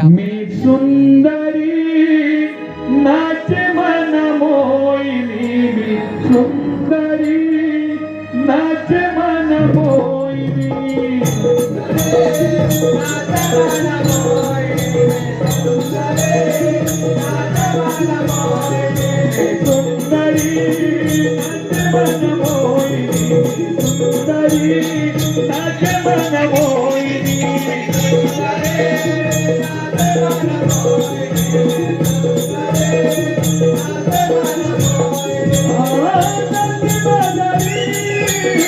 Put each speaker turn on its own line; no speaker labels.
करूया
मी सुंदरी नाचे मन मोहिनी मी सुंदरी नाचे मन मोहिनी